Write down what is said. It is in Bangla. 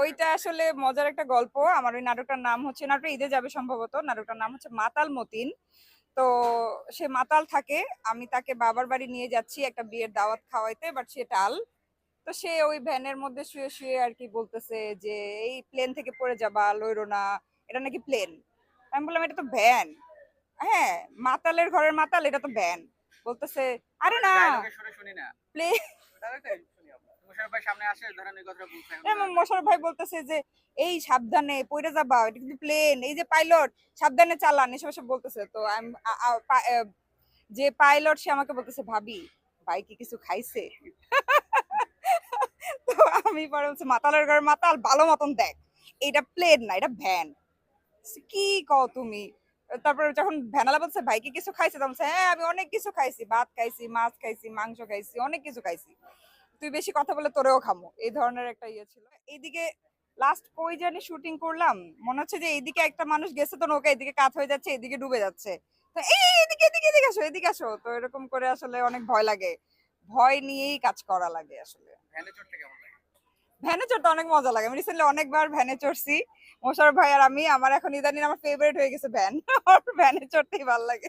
ওইটা আসলে মজার একটা গল্প। আমার ওই নাটকটার নাম হচ্ছে নাটক ঈদে যাবে সম্ভবত নাটকটার নাম হচ্ছে মাতাল মতিন। তো সে মাতাল থাকে আমি তাকে বাবার বাড়ি নিয়ে যাচ্ছি একটা বিয়ের দাওয়াত খাওয়াইতে বাট সে টাল। তো সে ওই ভ্যানের মধ্যে শুয়ে শুয়ে আর কি বলতেছে যে এই প্লেন থেকে পড়ে যাবা লইরো না। এটা নাকি প্লেন আমি বললাম এটা তো ভ্যান হ্যাঁ মাতালের ঘরের মাতাল এটা তো ভ্যান বলতেছে আরে না। ডায়লগে শুনে না। প্লেন ডায়লগটাই শুনি আমরা মোশাররফ ভাই ভাবি, ভাই কি কিছু খাইছে? তো আমি পরে বলছি, মাতালের মাতাল, ভালো মতন দেখ। এটা প্লেন না, এটা ভ্যান কি কও তুমি? তারপরে যখন ভ্যানালা বলছে, ভাই কি কিছু খাইছে? তখন হ্যাঁ আমি অনেক কিছু খাইছি। ভাত খাইছি, মাছ খাইছি, মাংস খাইছি, অনেক কিছু খাইছি। তুই বেশি কথা বলে তোরেও খামো। এই ধরনের একটা ইয়ে ছিল। এইদিকে লাস্ট কই জানি শুটিং করলাম। মনে হচ্ছে যে এইদিকে একটা মানুষ গেছে তো নৌকা এদিকে কাত হয়ে যাচ্ছে এদিকে ডুবে যাচ্ছে। তো এই এদিকে এদিকে এদিকে আসো এদিকে আসো। তো এরকম করে আসলে অনেক ভয় লাগে। ভয় নিয়েই কাজ করা লাগে আসলে। ভ্যানে চড়তে অনেক মজা লাগে। আমি রিসেন্টলি অনেকবার ভ্যানে চড়ছি। মোশারফ ভাই আর আমি আমার এখন ইদানিং আমার ফেভারিট হয়ে গেছে ভ্যান। আমার ভ্যানে চড়তেই ভালো লাগে।